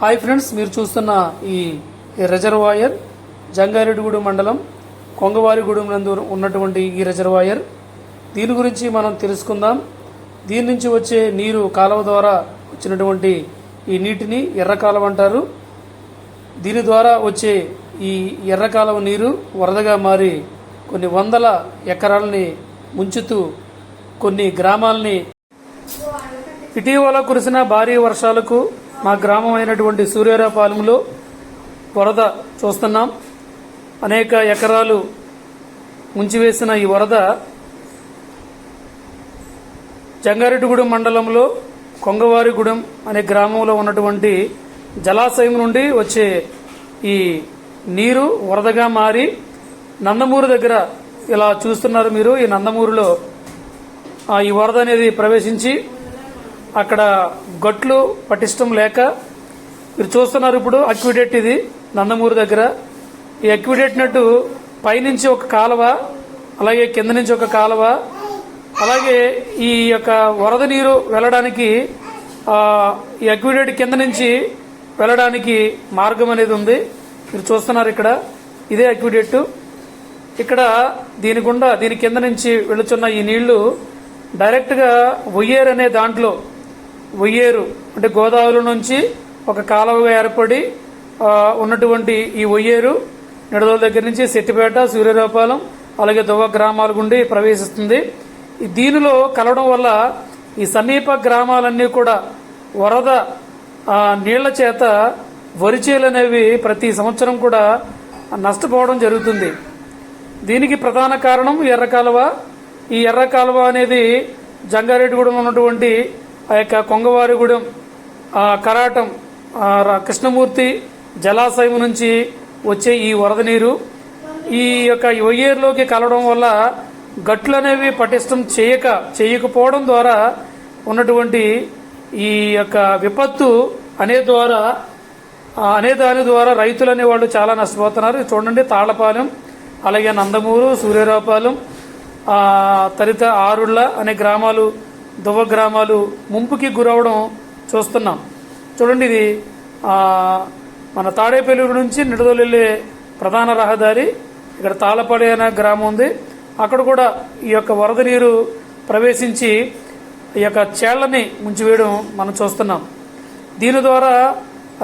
Hi friends మీరు చూస్తున్న ఈ రిజర్వాయర్ జంగారెడ్డిగూడెం మండలం కొంగవారిగూడెం నందు ఉన్నటువంటి ఈ రిజర్వాయర్. దీని గురించి మనం తెలుసుకుందాం. దీని నుంచి వచ్చే నీరు కాలువ ద్వారా వచ్చినటువంటి ఈ నీటిని ఎర్రకాలం అంటారు. దీని ద్వారా వచ్చే ఈ ఎర్రకాలం నీరు వరదగా మారి కొన్ని వందల ఎకరాలని ముంచుతూ కొన్ని గ్రామాలని ఇటీవల కురిసిన భారీ వర్షాలకు మా గ్రామం అయినటువంటి సూర్యారాపాలెంలో వరద చూస్తున్నాం. అనేక ఎకరాలు ముంచివేసిన ఈ వరద జంగారెడ్డిగూడెం మండలంలో కొంగవారిగూడెం అనే గ్రామంలో ఉన్నటువంటి జలాశయం నుండి వచ్చే ఈ నీరు వరదగా మారి నందమూరు దగ్గర ఇలా చూస్తున్నారు మీరు. ఈ నందమూరులో ఆ, ఈ వరద అనేది ప్రవేశించి అక్కడ గట్లు పటిష్టం లేక మీరు చూస్తున్నారు ఇప్పుడు అక్విడేట్ ఇది నందమూరు దగ్గర. ఈ అక్విడేట్ నట్టు పైనుంచి ఒక కాలువ అలాగే కింద నుంచి ఒక కాలువ అలాగే ఈ యొక్క వరద నీరు వెళ్ళడానికి ఈ అక్విడేట్ కింద నుంచి వెళ్ళడానికి మార్గం అనేది ఉంది. మీరు చూస్తున్నారు ఇక్కడ ఇదే అక్విడేట్. ఇక్కడ దీని గుండా దీని కింద నుంచి వెళుతున్న ఈ నీళ్ళు డైరెక్ట్గా ఒయ్యేరు అనే దాంట్లో ఒయ్యేరు. అంటే గోదావరి నుంచి ఒక కాలువగా ఏర్పడి ఉన్నటువంటి ఈ ఒయ్యేరు నిడదల దగ్గర నుంచి సెట్టిపేట సూర్యరాపాలెం అలాగే దువ్వ గ్రామాల గుండి ప్రవేశిస్తుంది. దీనిలో కలవడం వల్ల ఈ సమీప గ్రామాలన్నీ కూడా వరద నీళ్ళ చేత వరి చేలు అనేవి ప్రతి సంవత్సరం కూడా నష్టపోవడం జరుగుతుంది. దీనికి ప్రధాన కారణం ఎర్ర కాలువ. ఈ ఎర్ర కాలువ అనేది జంగారెడ్డిగూడెం ఉన్నటువంటి ఆ యొక్క కొంగవారిగూడెం కరాటం కృష్ణమూర్తి జలాశయం నుంచి వచ్చే ఈ వరద నీరు ఈ యొక్క ఒయ్యేరులోకి కలవడం వల్ల గట్లు అనేవి పటిష్టం చేయక చేయకపోవడం ద్వారా ఉన్నటువంటి ఈ యొక్క విపత్తు అనే ద్వారా అనే దాని ద్వారా రైతులు అనేవాళ్ళు చాలా నష్టపోతున్నారు. చూడండి తాళ్ళపాలెం అలాగే నందమూరు సూర్యరాపాలెం తదితర ఆరుళ్ళ అనే గ్రామాలు దువ్వ గ్రామాలు ముంపుకి గురవడం చూస్తున్నాం. చూడండి ఇది మన తాడేపల్లి నుంచి నిడదోలు వెళ్ళే ప్రధాన రహదారి ఇక్కడ తాళపాడి అనే గ్రామం ఉంది. అక్కడ కూడా ఈ యొక్క వరద నీరు ప్రవేశించి ఈ యొక్క చేళ్ళని ముంచివేయడం మనం చూస్తున్నాం. దీని ద్వారా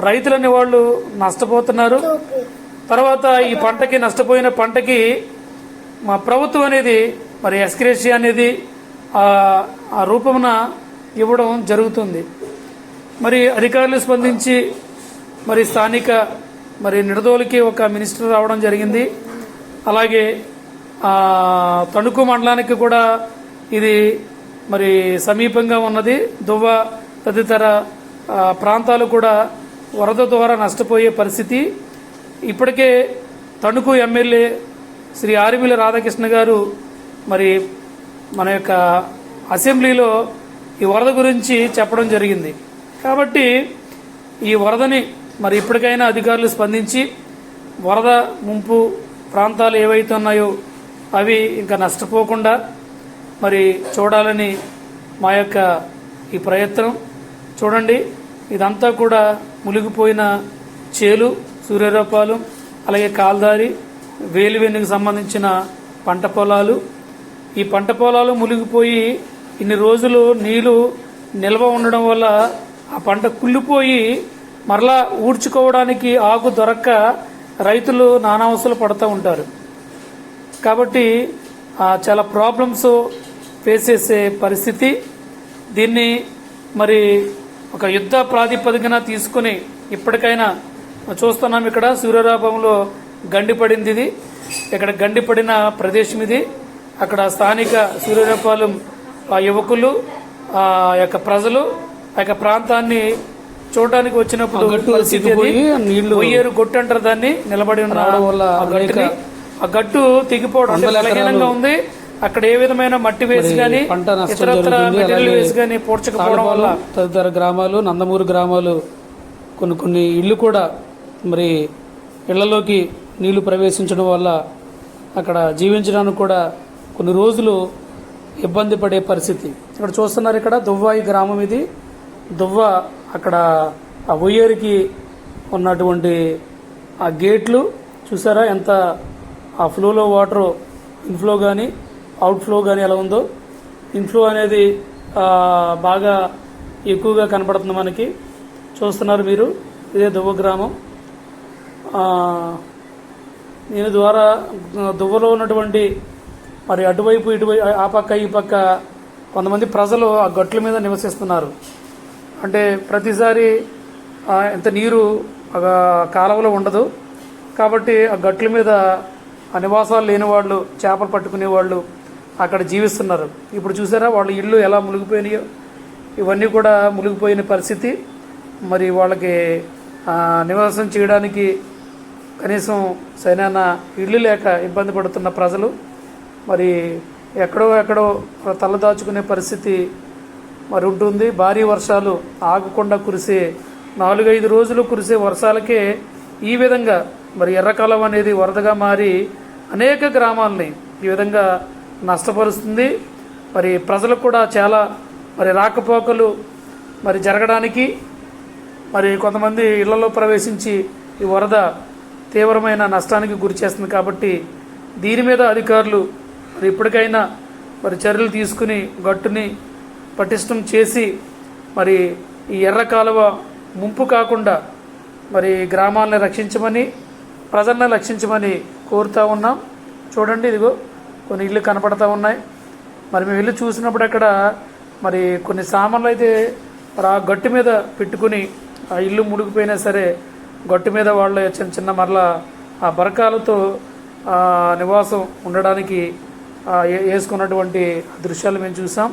రైతులని వాళ్ళు నష్టపోతున్నారు. తర్వాత ఈ పంటకి నష్టపోయిన పంటకి మా ప్రభుత్వం అనేది మరి ఎస్క్రేషియా అనేది ఆ రూపమున ఇవ్వడం జరుగుతుంది. మరి అధికారులు స్పందించి మరి స్థానిక మరి నిడదోలికి ఒక మినిస్టర్ రావడం జరిగింది. అలాగే తణుకు మండలానికి కూడా ఇది మరి సమీపంగా ఉన్నది. దువ్వ తదితర ప్రాంతాలు కూడా వరద ద్వారా నష్టపోయే పరిస్థితి. ఇప్పటికే తణుకు ఎమ్మెల్యే శ్రీ ఆరిమిల రాధాకృష్ణ గారు మరి మన యొక్క అసెంబ్లీలో ఈ వరద గురించి చెప్పడం జరిగింది. కాబట్టి ఈ వరదని మరి ఇప్పటికైనా అధికారులు స్పందించి వరద ముంపు ప్రాంతాలు ఏవైతే ఉన్నాయో అవి ఇంకా నష్టపోకుండా మరి చూడాలని మా యొక్క ఈ ప్రయత్నం. చూడండి ఇదంతా కూడా మునిగిపోయిన చేలు సూర్యరూపాలు అలాగే కాల్దారి వేలివెన్నుకు సంబంధించిన పంట పొలాలు ఈ పంట పొలాలు మునిగిపోయి ఇన్ని రోజులు నీళ్ళు నిల్వ ఉండడం వల్ల ఆ పంట కుళ్ళిపోయి మరలా ఊడ్చుకోవడానికి ఆకు దొరక్క రైతులు నానావసలు పడుతూ ఉంటారు. కాబట్టి చాలా ప్రాబ్లమ్స్ ఫేస్ చేసే పరిస్థితి. దీన్ని మరి ఒక యుద్ధ ప్రాతిపదికన తీసుకుని ఇప్పటికైనా చూస్తున్నాం ఇక్కడ. సూర్యరాపంలో గండి పడింది ఇది. ఇక్కడ గండి పడిన ప్రదేశం ఇది. అక్కడ స్థానిక సూర్యరాపాలెం ఆ యువకులు ఆ యొక్క ప్రజలు ఆ యొక్క ప్రాంతాన్ని చూడడానికి వచ్చినప్పుడు. నీళ్ళు ఒయ్యేరు గొట్టు అంటారు దాన్ని నిలబడి ఉన్న ఆ గట్టు తెగిపోవడం బలహీనంగా ఉంది అక్కడ ఏ విధమైన మట్టి వేసి గాని పంట నష్టం ఇతరత్ర. మెటీరియల్ వేసి గాని పూడ్చకపోవడం వల్ల తదితర గ్రామాలు నందమూరు గ్రామాలు కొన్ని కొన్ని ఇళ్ళు కూడా మరి ఇళ్ళలోకి నీళ్ళు ప్రవేశించడం వల్ల అక్కడ జీవించడానికి కూడా కొన్ని రోజులు ఇబ్బంది పడే పరిస్థితి. ఇక్కడ చూస్తున్నారు ఇక్కడ దువ్వాయి గ్రామం ఇది. దువ్వ అక్కడ ఆ ఒయ్యేరికి ఉన్నటువంటి ఆ గేట్లు చూసారా? ఎంత ఆ ఫ్లోలో వాటర్ ఇన్ఫ్లో కానీ అవుట్ఫ్లో కానీ ఎలా ఉందో. ఇన్ఫ్లో అనేది బాగా ఎక్కువగా కనపడుతుంది మనకి. చూస్తున్నారు మీరు ఇదే దువ్వ గ్రామం. దీని ద్వారా దువ్వలో ఉన్నటువంటి మరి అటువైపు ఇటువైపు ఆ పక్క ఈ పక్క కొంతమంది ప్రజలు ఆ గట్ల మీద నివసిస్తున్నారు. అంటే ప్రతిసారి ఎంత ఇంత నీరు ఒక కాలువలో ఉండదు. కాబట్టి ఆ గట్ల మీద ఆ నివాసాలు లేని వాళ్ళు చేపలు పట్టుకునే వాళ్ళు అక్కడ జీవిస్తున్నారు. ఇప్పుడు చూసారా వాళ్ళ ఇల్లు ఎలా మునిగిపోయినాయో? ఇవన్నీ కూడా మునిగిపోయిన పరిస్థితి. మరి వాళ్ళకి నివాసం చేయడానికి కనీసం సరైన ఇళ్ళు లేక ఇబ్బంది పడుతున్న ప్రజలు మరి ఎక్కడో ఎక్కడో తలదాచుకునే పరిస్థితి మరి ఉంటుంది. భారీ వర్షాలు ఆగకుండా కురిసే నాలుగైదు రోజులు కురిసే వర్షాలకే ఈ విధంగా మరి ఎర్రకాలం అనేది వరదగా మారి అనేక గ్రామాలని ఈ విధంగా నష్టపరుస్తుంది. మరి ప్రజలకు కూడా చాలా మరి రాకపోకలు మరి జరగడానికి మరి కొంతమంది ఇళ్ళలో ప్రవేశించి ఈ వరద తీవ్రమైన నష్టానికి గురి చేస్తుంది కాబట్టి దీని మీద అధికారులు మరి ఇప్పటికైనా మరి చర్యలు తీసుకుని గట్టుని పటిష్టం చేసి మరి ఈ ఎర్ర కాలువ ముంపు కాకుండా మరి గ్రామాలను రక్షించమని ప్రజలను రక్షించమని కోరుతూ ఉన్నాం. చూడండి ఇదిగో కొన్ని ఇల్లు కనపడతా ఉన్నాయి. మరి మేము ఇల్లు చూసినప్పుడు అక్కడ మరి కొన్ని సామాన్లు అయితే మరి ఆ గట్టు మీద పెట్టుకుని ఆ ఇల్లు మునిగిపోయినా సరే గట్టు మీద వాళ్ళ చిన్న చిన్న మరలా ఆ బరకాలతో ఆ నివాసం ఉండడానికి వేసుకున్నటువంటి దృశ్యాలు మేము చూసాం.